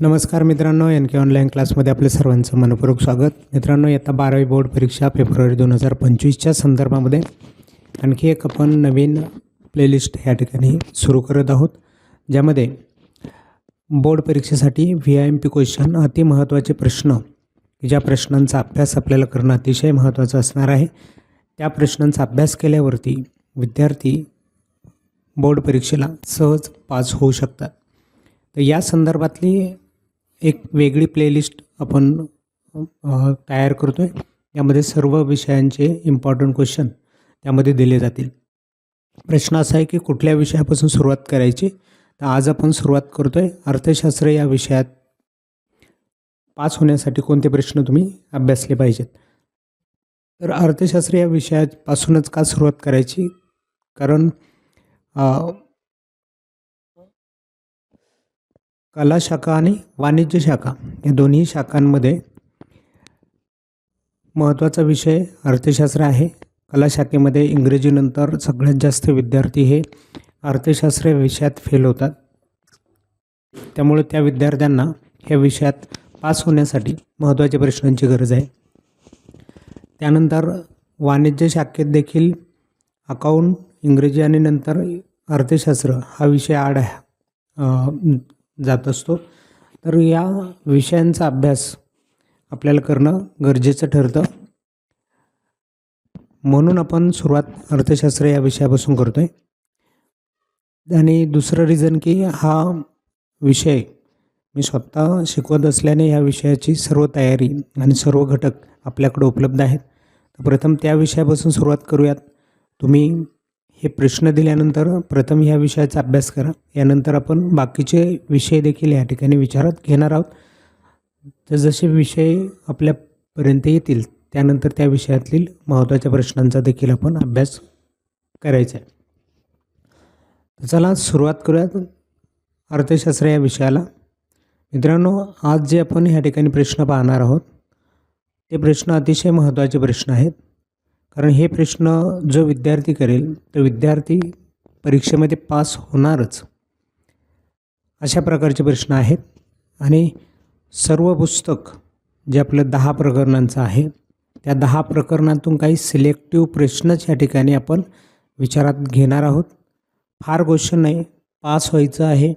नमस्कार मित्रांनो एन के ऑनलाईन क्लासमध्ये आपले सर्वांचं मनपूर्वक स्वागत. मित्रांनो येत्या बारावी बोर्ड परीक्षा फेब्रुवारी दोन हजार पंचवीसच्या संदर्भामध्ये आणखी एक आपण नवीन प्लेलिस्ट या ठिकाणी सुरू करत आहोत ज्यामध्ये बोर्ड परीक्षेसाठी V I M P question अति महत्त्वाचे प्रश्न ज्या प्रश्नांचा अभ्यास आपल्याला करणं अतिशय महत्त्वाचं असणार आहे. त्या प्रश्नांचा अभ्यास केल्यावरती विद्यार्थी बोर्ड परीक्षेला सहज पास होऊ शकतात. तर या संदर्भातली एक वेगळी प्लेलिस्ट आपण तयार करतो आहे यामध्ये सर्व विषयांचे इम्पॉर्टंट क्वेश्चन त्यामध्ये दिले जातील. प्रश्न असा आहे की कुठल्या विषयापासून सुरुवात करायची? तर आज आपण सुरुवात करतो आहे अर्थशास्त्र या विषयात. पास होण्यासाठी कोणते प्रश्न तुम्ही अभ्यासले पाहिजेत? तर अर्थशास्त्र या विषयापासूनच का सुरुवात करायची? कारण कला शाखा आणि वाणिज्य शाखा या दोन्ही शाखांमध्ये महत्त्वाचा विषय अर्थशास्त्र आहे. कला शाखेमध्ये इंग्रजीनंतर सगळ्यात जास्त विद्यार्थी हे अर्थशास्त्र विषयात फेल होतात. त्यामुळे त्या विद्यार्थ्यांना ह्या विषयात पास होण्यासाठी महत्त्वाच्या प्रश्नांची गरज आहे. त्यानंतर वाणिज्य शाखेत देखील अकाउंट इंग्रजी आणि नंतर अर्थशास्त्र हा विषय आड आहे. जात असतो. तर या विषयांचा अभ्यास आपल्याला करणं गरजेचं ठरतं. म्हणून आपण सुरुवात अर्थशास्त्र या विषयापासून करतो आहे आणि दुसरं रिझन की हा विषय मी स्वतः शिकवत असल्याने या विषयाची सर्व तयारी आणि सर्व घटक आपल्याकडे उपलब्ध आहेत. तर प्रथम त्या विषयापासून सुरुवात करूयात. तुम्ही हे प्रश्न दिल्यानंतर प्रथम ह्या विषयाचा अभ्यास करा. यानंतर आपण बाकीचे विषय देखील या ठिकाणी विचारात घेणार आहोत. तर जसे विषय आपल्यापर्यंत येतील त्यानंतर त्या विषयातील महत्त्वाच्या प्रश्नांचा देखील आपण अभ्यास करायचा आहे. चला सुरुवात करूयात अर्थशास्त्र या विषयाला. मित्रांनो आज जे आपण ह्या ठिकाणी प्रश्न पाहणार आहोत ते प्रश्न अतिशय महत्त्वाचे प्रश्न आहेत. कारण हे प्रश्न जो विद्यार्थी करेल तो विद्यार्थी परीक्षेमध्ये पास होणारच. अशा प्रकारचे प्रश्न आहेत. आणि सर्व पुस्तक जे आपलं दहा प्रकरणांचं आहे त्या दहा प्रकरणातून काही सिलेक्टिव्ह प्रश्नच या ठिकाणी आपण विचारात घेणार आहोत. फार क्वेश्चन नाही पास व्हायचं आहे.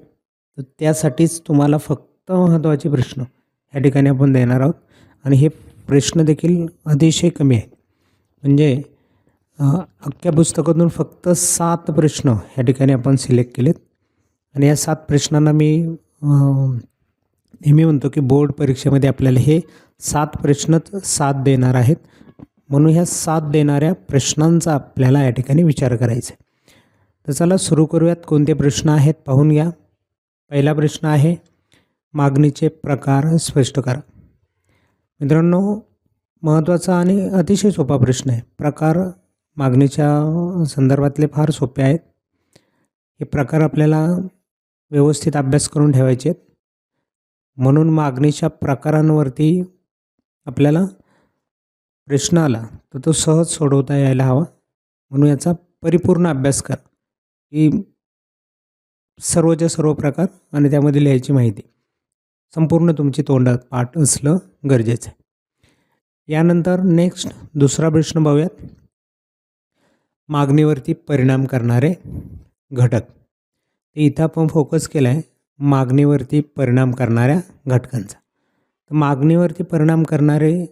तर त्यासाठीच तुम्हाला फक्त महत्त्वाचे प्रश्न या ठिकाणी आपण देणार आहोत. आणि हे प्रश्न देखील अतिशय कमी आहेत. म्हणजे अख्ख्या पुस्तकातून फक्त सात प्रश्न ह्या ठिकाणी आपण सिलेक्ट केलेत. आणि या सात प्रश्नांना मी नेहमी म्हणतो की बोर्ड परीक्षेमध्ये आपल्याला हे सात प्रश्नच साथ देणार आहेत. म्हणून ह्या साथ देणाऱ्या प्रश्नांचा आपल्याला या ठिकाणी विचार करायचा आहे. तर चला सुरू करूयात. कोणते प्रश्न आहेत पाहून घ्या. पहिला प्रश्न आहे मागणीचे प्रकार स्पष्ट करा. मित्रांनो महत्त्वाचा आणि अतिशय सोपा प्रश्न आहे. प्रकार मागणीच्या संदर्भातले फार सोपे आहेत. हे प्रकार आपल्याला व्यवस्थित अभ्यास करून ठेवायचे आहेत. म्हणून मागणीच्या प्रकारांवरती आपल्याला प्रश्न आला तर तो सहज सोडवता यायला हवा. म्हणून याचा परिपूर्ण अभ्यास करा. की सर्वच्या सर्व प्रकार आणि त्यामध्ये लिहायची माहिती. संपूर्ण तुमची तोंडात पाठ असलं गरजेचं आहे. यानंतर नेक्स्ट दुसरा प्रश्न पाहूयात. मागणीवरती परिणाम करणारे घटक. ते इथं आपण फोकस केला आहे मागणीवरती परिणाम करणाऱ्या घटकांचा. तर मागणीवरती परिणाम करणारे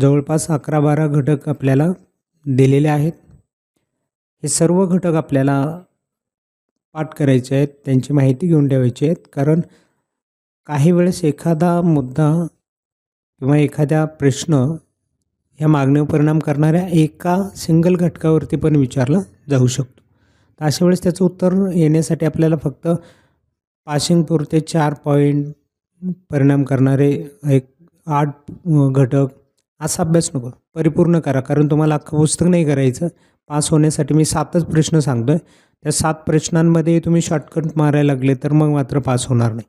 जवळपास अकरा बारा घटक आपल्याला दिलेले आहेत. हे सर्व घटक आपल्याला पाठ करायचे आहेत त्यांची माहिती घेऊन ठेवायची आहेत. कारण काही वेळेस एखादा मुद्दा किंवा एखाद्या प्रश्न ह्या मागणीवर परिणाम करणाऱ्या एका सिंगल घटकावरती पण विचारला जाऊ शकतो. तर अशा वेळेस त्याचं उत्तर येण्यासाठी आपल्याला फक्त पासिंग पुरते चार पॉईंट परिणाम करणारे एक आठ घटक असा अभ्यास नको परिपूर्ण करा. कारण तुम्हाला अख्खं पुस्तक नाही करायचं. पास होण्यासाठी मी सातच प्रश्न सांगतो आहे त्या सात प्रश्नांमध्ये तुम्ही शॉर्टकट मारायला लागले तर मग मात्र पास होणार नाही.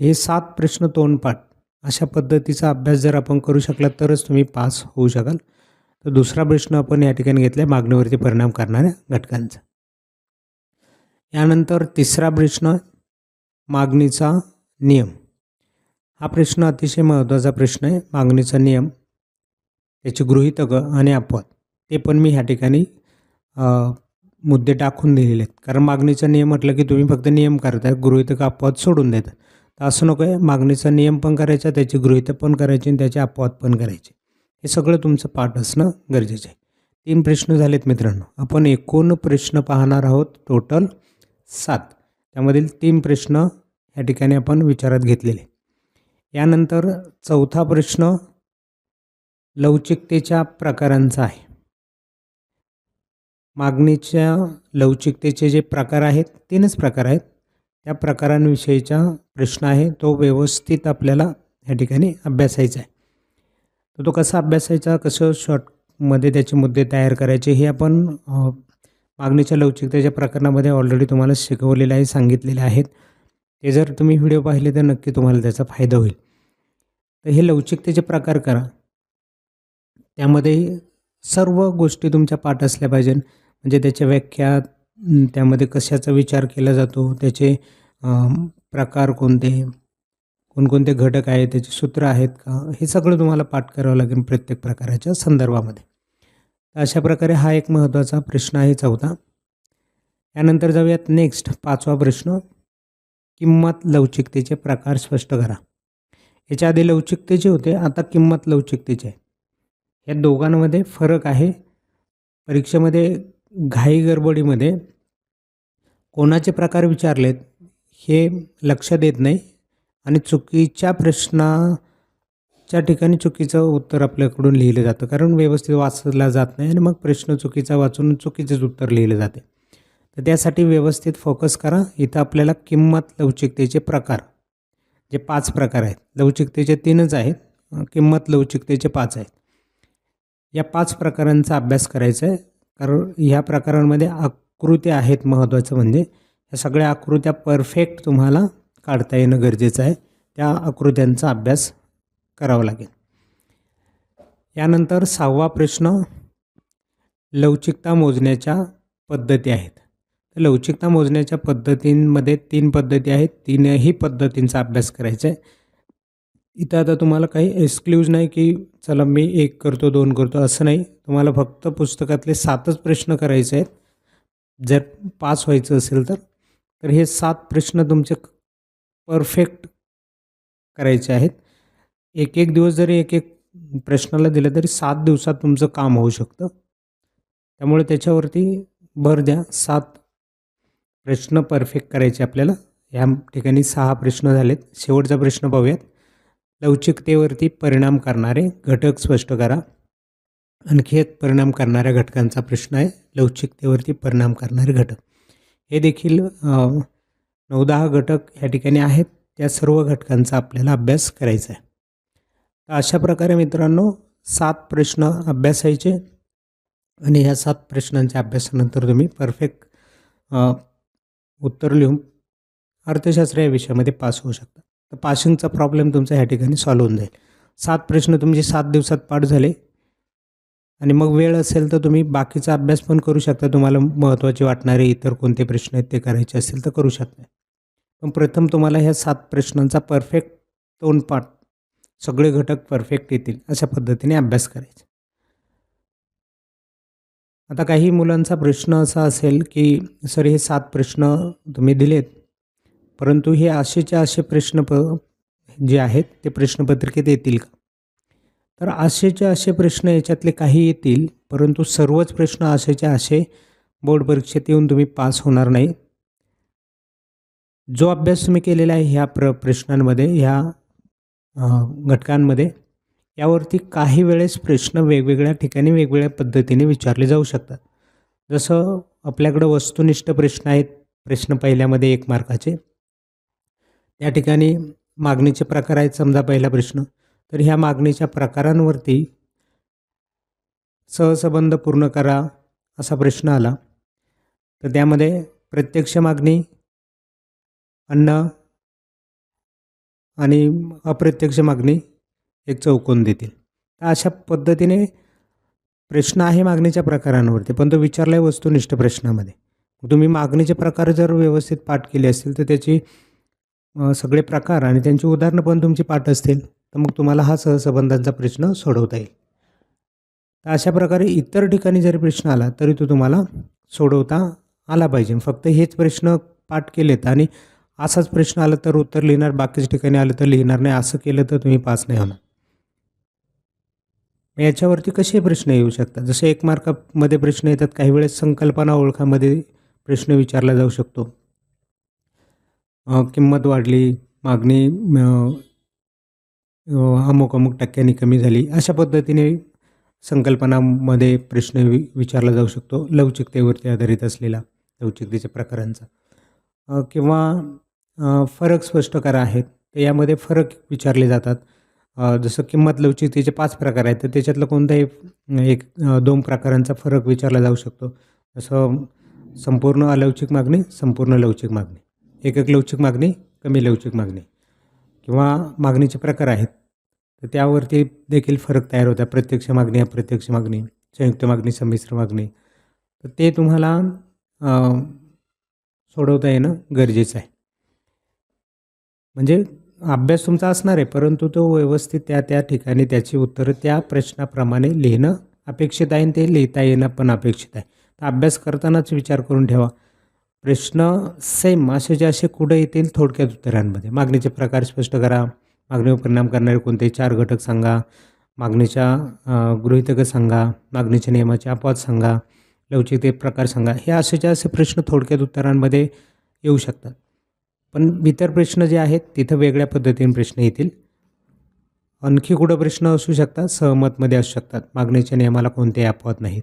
हे सात प्रश्न तोंडपाठ. अशा पद्धतीचा अभ्यास जर आपण करू शकलात तरच तुम्ही पास होऊ शकाल. तर दुसरा प्रश्न आपण या ठिकाणी घेतला आहे मागणीवरती परिणाम करणाऱ्या घटकांचा. यानंतर तिसरा प्रश्न मागणीचा नियम. हा प्रश्न अतिशय महत्त्वाचा प्रश्न आहे. मागणीचा नियम त्याची गृहितकं आणि अपवाद ते पण मी ह्या ठिकाणी मुद्दे टाकून दिलेले आहेत. कारण मागणीचा नियम म्हटलं की तुम्ही फक्त नियम करताय गृहितक अपवाद सोडून देतात. असं नको आहे. मागणीचा नियम पण करायचा त्याची गृहितं पण करायची आणि त्याचे अपवाद पण करायचे. हे सगळं तुमचं पाठ असणं गरजेचं आहे. तीन प्रश्न झालेत मित्रांनो. आपण एकूण प्रश्न पाहणार आहोत. टोटल सात. त्यामधील तीन प्रश्न या ठिकाणी आपण विचारात घेतलेले. यानंतर चौथा प्रश्न लवचिकतेच्या प्रकारांचा आहे. मागणीच्या लवचिकतेचे जे प्रकार आहेत तीनच प्रकार आहेत. त्या प्रकारांविषयीचा प्रश्न आहे. तो व्यवस्थित आपल्याला या ठिकाणी अभ्यासायचा आहे. तर तो कसा अभ्यासायचा कसं शॉर्टमध्ये त्याचे मुद्दे तयार करायचे हे आपण मागणीच्या लवचिकतेच्या प्रकरणामध्ये ऑलरेडी तुम्हाला शिकवलेलं आहे सांगितलेले आहेत ते जर तुम्ही व्हिडिओ पाहिले तर नक्की तुम्हाला त्याचा फायदा होईल. तर हे लवचिकतेचे प्रकार करा. त्यामध्ये सर्व गोष्टी तुमच्या पाठ असल्या पाहिजे म्हणजे त्याच्या व्याख्या त्यामध्ये कशाचा विचार केला जातो त्याचे प्रकार कोणते कोणकोणते घटक आहेत त्याचे सूत्र आहेत का हे सगळं तुम्हाला पाठ करावं लागेल प्रत्येक प्रकाराच्या संदर्भामध्ये. तर अशा प्रकारे हा एक महत्त्वाचा प्रश्न आहे चौथा. यानंतर जाऊयात नेक्स्ट पाचवा प्रश्न. किंमत लवचिकतेचे प्रकार स्पष्ट करा. याच्या आधी लवचिकतेचे होते आता किंमत लवचिकतेचे आहे. या दोघांमध्ये फरक आहे. परीक्षेमध्ये घाई गडबडीमध्ये कोणाचे प्रकार विचारलेत हे लक्ष देत नाही आणि चुकीच्या प्रश्नाच्या ठिकाणी चुकीचं उत्तर आपल्याकडून लिहिलं जातं. कारण व्यवस्थित वाचला जात नाही आणि मग प्रश्न चुकीचा वाचून चुकीचेच उत्तर लिहिलं जाते. तर त्यासाठी व्यवस्थित फोकस करा. इथं आपल्याला किंमत लवचिकतेचे प्रकार जे पाच प्रकार आहेत. लवचिकतेचे तीनच आहेत. किंमत लवचिकतेचे पाच आहेत. या पाच प्रकारांचा अभ्यास करायचा आहे. कारण ह्या प्रकारांमध्ये आकृत्या आहेत महत्त्वाचं म्हणजे. या सगळ्या आकृत्या परफेक्ट तुम्हाला काढता येणं गरजेचं आहे. त्या आकृत्यांचा अभ्यास करावा लागेल. यानंतर सहावा प्रश्न लवचिकता मोजण्याच्या पद्धती आहेत. तर लवचिकता मोजण्याच्या पद्धतींमध्ये तीन पद्धती आहेत. तीनही पद्धतींचा अभ्यास करायचा आहे. इथं आता तुम्हाला काही एक्सक्ल्यूज नाही की चला मी एक करतो दोन करतो असं नाही. तुम्हाला फक्त पुस्तकातले सातच प्रश्न करायचे आहेत. जर पास व्हायचं असेल तर तर हे सात प्रश्न तुमचे परफेक्ट करायचे आहेत. एक एक दिवस जरी एक एक प्रश्नाला दिलं तरी सात दिवसात तुमचं काम होऊ शकतं. त्यामुळे त्याच्यावरती भर द्या. सात प्रश्न परफेक्ट करायचे आपल्याला. ह्या ठिकाणी सहा प्रश्न झालेत. शेवटचा प्रश्न पाहूयात. लवचिकतेवरती परिणाम करणारे घटक स्पष्ट करा. आणखी एक परिणाम करणाऱ्या घटकांचा प्रश्न आहे. लवचिकतेवरती परिणाम करणारे घटक. हे देखील नऊ दहा घटक या ठिकाणी आहेत. त्या सर्व घटकांचा आपल्याला अभ्यास करायचा आहे. तर अशा प्रकारे मित्रांनो सात प्रश्न अभ्यासायचे आणि ह्या सात प्रश्नांच्या अभ्यासानंतर तुम्ही परफेक्ट उत्तर लिहून अर्थशास्त्र या विषयामध्ये पास होऊ शकता. तर पासिंगचा प्रॉब्लेम तुमचा ह्या ठिकाणी सॉल्व्ह होऊन जाईल. सात प्रश्न तुमचे सात दिवसात पाठ झाले. आणि मग वेळ असेल तर तुम्ही बाकीचा अभ्यास पण करू शकता. तुम्हाला महत्त्वाचे वाटणारे इतर कोणते प्रश्न आहेत ते करायचे असेल तर करू शकता. पण प्रथम तुम्हाला ह्या सात प्रश्नांचा परफेक्ट तोंडपाठ सगळे घटक परफेक्ट येतील अशा पद्धतीने अभ्यास करायचा. आता काही मुलांचा प्रश्न असा असेल की सर हे सात प्रश्न तुम्ही दिलेत. परंतु हे असेचे असे प्रश्न प जे आहेत ते प्रश्नपत्रिकेत येतील का? तर असेचे असे प्रश्न याच्यातले काही येतील परंतु सर्वच प्रश्न असेचे असे बोर्ड परीक्षेत येऊन तुम्ही पास होणार नाही जो अभ्यास तुम्ही केलेला आहे ह्या प्र प्रश्नांमध्ये ह्या घटकांमध्ये यावरती काही वेळेस प्रश्न वेगवेगळ्या ठिकाणी वेगवेगळ्या पद्धतीने विचारले जाऊ शकतात. जसं आपल्याकडं वस्तुनिष्ठ प्रश्न आहेत प्रश्न पहिल्यामध्ये एक मार्काचे. या ठिकाणी मागणीचे प्रकार आहेत. समजा पहिला प्रश्न तर ह्या मागणीच्या प्रकारांवरती सहसंबंध पूर्ण करा असा प्रश्न आला. तर त्यामध्ये प्रत्यक्ष मागणी अन्न आणि अप्रत्यक्ष मागणी एक चौकोन देतील. तर अशा पद्धतीने प्रश्न आहे मागणीच्या प्रकारांवरती पण तो विचारला आहे वस्तुनिष्ठ प्रश्नामध्ये. तुम्ही मागणीचे प्रकार जर व्यवस्थित पाठ केले असतील तर त्याची सगळे प्रकार आणि त्यांची उदाहरणं पण तुमची पाठ असतील तर मग तुम्हाला हा सहसंबंधांचा प्रश्न सोडवता येईल. तर अशा प्रकारे इतर ठिकाणी जरी प्रश्न आला तरी तो तुम्हाला सोडवता आला पाहिजे. फक्त हेच प्रश्न पाठ केलेत आणि असाच प्रश्न आला तर उत्तर लिहिणार बाकीच्या ठिकाणी आलं तर लिहिणार नाही असं केलं तर तुम्ही पास नाही होणार. याच्यावरती कसे प्रश्न येऊ शकतात? जसे एक मार्कामध्ये प्रश्न येतात काही वेळेस संकल्पना ओळखामध्ये प्रश्न विचारला जाऊ शकतो. किंमत वाढली मागणी अमुक अमुक टक्क्यांनी कमी झाली अशा पद्धतीने संकल्पनामध्ये प्रश्न वि विचारला जाऊ शकतो लवचिकतेवरती आधारित असलेला लवचिकतेच्या प्रकारांचा. किंवा फरक स्पष्ट करा आहेत तर यामध्ये फरक विचारले जातात. जसं किंमत लवचिकतेचे पाच प्रकार आहेत तर त्याच्यातलं कोणताही एक दोन प्रकारांचा फरक विचारला जाऊ शकतो. जसं संपूर्ण अलवचिक मागणी संपूर्ण लवचिक मागणी. एकक लवचिक मागणी कमी लवचिक मागणी किंवा मागणीचे प्रकार आहेत. तर त्यावरती देखील फरक तयार होतात प्रत्यक्ष मागणी अप्रत्यक्ष मागणी संयुक्त मागणी संमिश्र मागणी. तर ते तुम्हाला सोडवता येणं गरजेचं आहे. म्हणजे अभ्यास तुमचा असणार आहे परंतु तो व्यवस्थित त्या त्या ठिकाणी त्याची उत्तरं त्या प्रश्नाप्रमाणे लिहिणं अपेक्षित आहे आणि ते लिहिता येणं पण अपेक्षित आहे. तर अभ्यास करतानाच विचार करून ठेवा. प्रश्न सेम असे जे असे कुठं येतील? थोडक्यात उत्तरांमध्ये. मागणीचे प्रकार स्पष्ट करा. मागणीवर परिणाम करणारे कोणते चार घटक सांगा. मागणीच्या गृहितक सांगा. मागणीच्या नियमाचे अपवाद सांगा. लवचिकते प्रकार सांगा. हे असे जे असे प्रश्न थोडक्यात उत्तरांमध्ये येऊ शकतात. पण इतर प्रश्न जे आहेत तिथं वेगळ्या पद्धतीने प्रश्न येतील. आणखी कुठं प्रश्न असू शकतात? सहमतमध्ये असू शकतात. मागणीच्या नियमाला कोणतेही अपवाद नाहीत.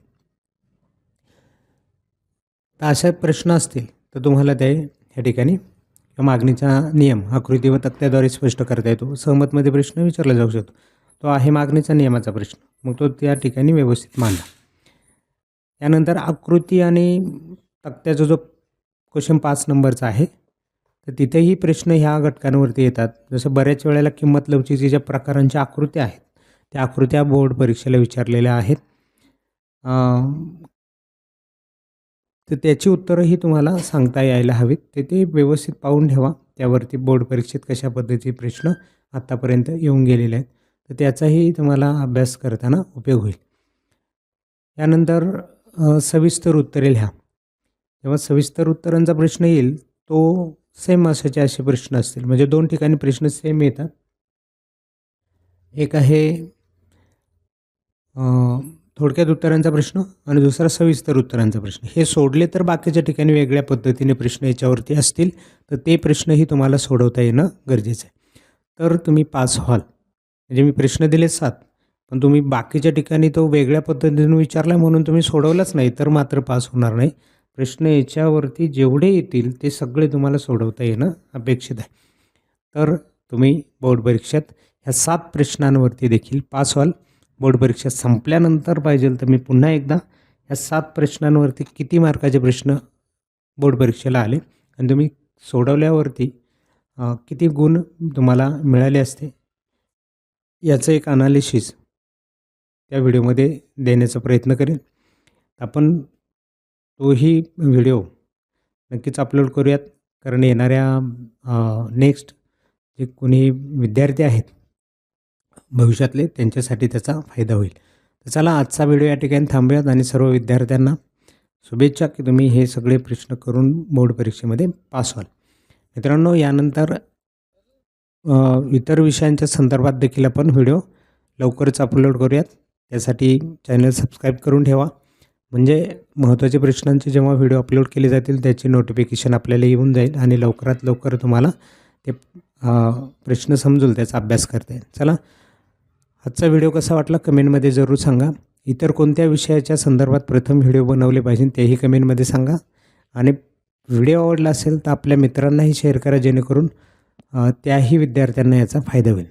तर असे प्रश्न असतील तर तुम्हाला ते या ठिकाणी किंवा मागणीचा नियम आकृती व तक्त्याद्वारे स्पष्ट करता येतो. सहमतमध्ये प्रश्न विचारला जाऊ शकतो. तो आहे मागणीचा नियमाचा प्रश्न. मग तो त्या ठिकाणी व्यवस्थित मांडा. त्यानंतर आकृती आणि तक्त्याचा जो क्वेश्चन पाच नंबरचा आहे तर तिथेही प्रश्न ह्या घटकांवरती येतात. जसं बऱ्याच वेळेला किंमत लवचिकतेच्या प्रकारांच्या आकृत्या आहेत त्या आकृत्या बोर्ड परीक्षेला विचारलेल्या आहेत. तर त्याची उत्तरंही तुम्हाला सांगता यायला हवीत. ते ते व्यवस्थित पाहून ठेवा. त्यावरती बोर्ड परीक्षेत कशा पद्धतीचे प्रश्न आत्तापर्यंत येऊन गेलेले आहेत. तर त्याचाही तुम्हाला अभ्यास करताना उपयोग होईल. यानंतर सविस्तर उत्तरे लिहा. जेव्हा सविस्तर उत्तरांचा प्रश्न येईल तो सेम असायचे असे प्रश्न असतील. म्हणजे दोन ठिकाणी प्रश्न सेम येतात. एक आहे थोडक्यात उत्तरांचा प्रश्न आणि दुसरा सविस्तर उत्तरांचा प्रश्न. हे सोडले तर बाकीच्या ठिकाणी वेगळ्या पद्धतीने प्रश्न याच्यावरती असतील तर ते प्रश्नही तुम्हाला सोडवता येणं गरजेचं आहे. तर तुम्ही पास व्हाल. म्हणजे मी प्रश्न दिले सात पण तुम्ही बाकीच्या ठिकाणी तो वेगळ्या पद्धतीने विचारला म्हणून तुम्ही सोडवलाच नाही तर मात्र पास होणार नाही. प्रश्न याच्यावरती जेवढे येतील ते सगळे तुम्हाला सोडवता येणं अपेक्षित आहे. तर तुम्ही बोर्ड परीक्षेत ह्या सात प्रश्नांवरती देखील पास व्हाल. बोर्ड परीक्षा संपल्यानंतर पाहिजे तर मी पुन्हा एकदा या सात प्रश्नांवरती किती मार्काचे प्रश्न बोर्ड परीक्षेला आले? आणि तुम्ही सोडवल्यावरती किती गुण तुम्हाला मिळाले असते? याचं एक अनालिसिस त्या व्हिडिओमध्ये देण्याचा प्रयत्न करेन. आपण तोही व्हिडिओ नक्कीच अपलोड करूयात कारण येणाऱ्या नेक्स्ट जे कोणी विद्यार्थी आहेत भविष्यातले त्यांच्यासाठी त्याचा फायदा होईल. तर चला आजचा व्हिडिओ या ठिकाणी थांबूयात आणि सर्व विद्यार्थ्यांना शुभेच्छा की तुम्ही हे सगळे प्रश्न करून बोर्ड परीक्षेमध्ये पास व्हाल. मित्रांनो यानंतर इतर विषयांच्या संदर्भात देखील आपण व्हिडिओ लवकरच अपलोड करूयात. त्यासाठी चॅनल सबस्क्राईब करून ठेवा. म्हणजे महत्त्वाच्या प्रश्नांचे जेव्हा व्हिडिओ अपलोड केले जातील त्याची नोटिफिकेशन आपल्याला येऊन जाईल आणि लवकरात लवकर तुम्हाला ते प्रश्न समजूल त्याचा अभ्यास करता येईल. चला आजचा व्हिडिओ कसा वाटला कमेंटमध्ये जरूर सांगा. इतर कोणत्या विषयाच्या संदर्भात प्रथम व्हिडिओ बनवले पाहिजे तेही कमेंटमध्ये सांगा. आणि व्हिडिओ आवडला असेल तर आपल्या मित्रांनाही शेअर करा जेणेकरून त्याही विद्यार्थ्यांना याचा फायदा होईल.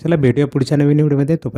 चला भेटूया पुढच्या नवीन व्हिडिओमध्ये. तोपर्यंत